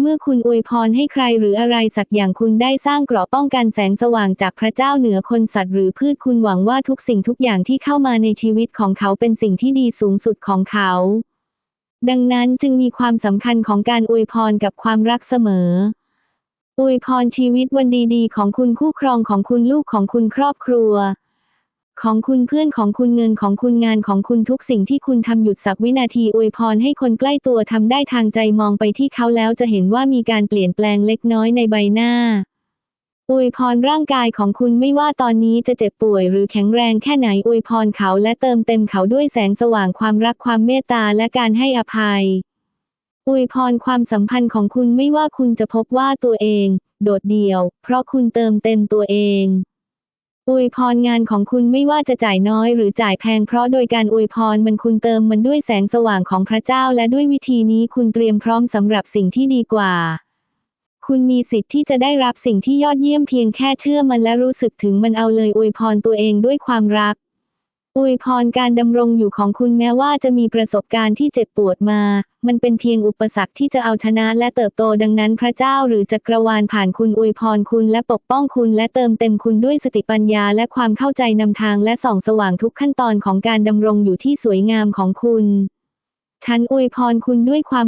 เมื่อคุณอวยพรให้ใครหรืออะไรสักอย่างคุณได้สร้างเกราะป้องกันแสงสว่างจากพระเจ้าเหนือคนสัตว์หรือพืชคุณหวังว่าทุกสิ่งทุกอย่างที่เข้ามาในชีวิตของเขาเป็นสิ่งที่ดีสูงสุดของเขา ดังนั้นจึงมีความสำคัญของการอวยพรกับความรักเสมอ อวยพรชีวิตวันดีๆ ของคุณคู่ครองของคุณลูกของคุณครอบครัว ของคุณเพื่อนของคุณเงินของคุณงานของคุณทุกสิ่งที่คุณทำหยุดสักวินาทีอวยพรให้คนใกล้ตัวทำได้ทางใจมองไปที่เขาแล้วจะเห็นว่ามีการเปลี่ยนแปลงเล็กน้อยในใบหน้าอวยพรร่างกายของคุณไม่ว่าตอนนี้จะเจ็บป่วยหรือแข็งแรงแค่ไหนอวยพรเขาและเติมเต็มเขาด้วยแสงสว่างความรักความเมตตาและการให้อภัยอวยพรความสัมพันธ์ของคุณไม่ว่าคุณจะพบว่าตัวเอง โดดเดี่ยว เพราะคุณเติมเต็มตัวเอง อวยพรงานของคุณไม่ว่าจะจ่ายน้อยหรือจ่ายแพงเพราะโดยการอวยพรมันคุณเติมมันด้วยแสงสว่างของพระเจ้าและด้วยวิธีนี้คุณเตรียมพร้อมสำหรับสิ่งที่ดีกว่า คุณมีสิทธิ์ที่จะได้รับสิ่งที่ยอดเยี่ยมเพียงแค่เชื่อมันและรู้สึกถึงมันเอาเลยอวยพรตัวเองด้วยความรัก อวยพรการดำรงอยู่ของคุณแม้ว่าจะมีประสบการณ์ที่เจ็บปวดมา มันเป็นเพียงอุปสรรคที่จะเอาชนะและเติบโตดังนั้นพระเจ้าหรือจักรวาลผ่านคุณอวยพรคุณและปกป้องคุณและเติมเต็มคุณด้วยสติปัญญาและความเข้าใจนำทางและส่องสว่างทุกขั้นตอนของการดำรงอยู่ที่สวยงามของคุณ ฉันอวยพรคุณด้วยความ